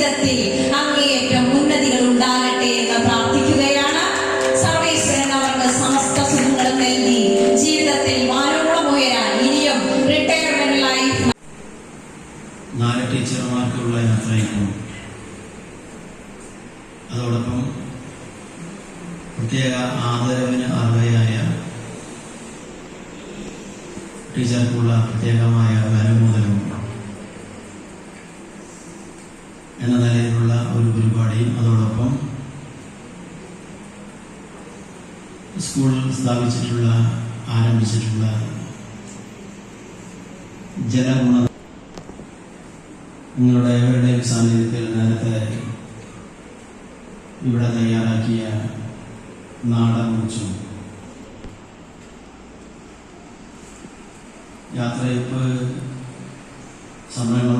ജീവിതത്തിൽ അങ്ങേയറ്റം ഉന്നതികൾ ഉണ്ടാകട്ടെ എന്ന് പ്രാർത്ഥിക്കുകയാണ്. സർവേശ്വരൻ അവർക്ക് സമസ്ത സുഖങ്ങളും നൽകി. ജീവിതത്തിൽ വാനോളം ഉയരാൻ ഇനിയും റിട്ടയർമെന്റ് ലൈഫ് നാല് ടീച്ചർമാർക്കുള്ള യാത്രയ്ക്കും അതോടൊപ്പം പ്രത്യേക ആദരവിന് അർഹയായ ടീച്ചർക്കുള്ള പ്രത്യേകമായ വരമോദനവും എന്ന നിലയിലുള്ള ഒരു പരിപാടിയും അതോടൊപ്പം സ്കൂൾ സ്ഥാപിച്ചിട്ടുള്ള ആരംഭിച്ചിട്ടുള്ള ജലഗുണ നിങ്ങളുടെ ഏവരുടെയും സാന്നിധ്യത്തിൽ നേരത്തെ ഇവിടെ തയ്യാറാക്കിയ നാടകമുച്ചും യാത്രയപ്പ് സമരങ്ങളുമായി ബന്ധപ്പെട്ട്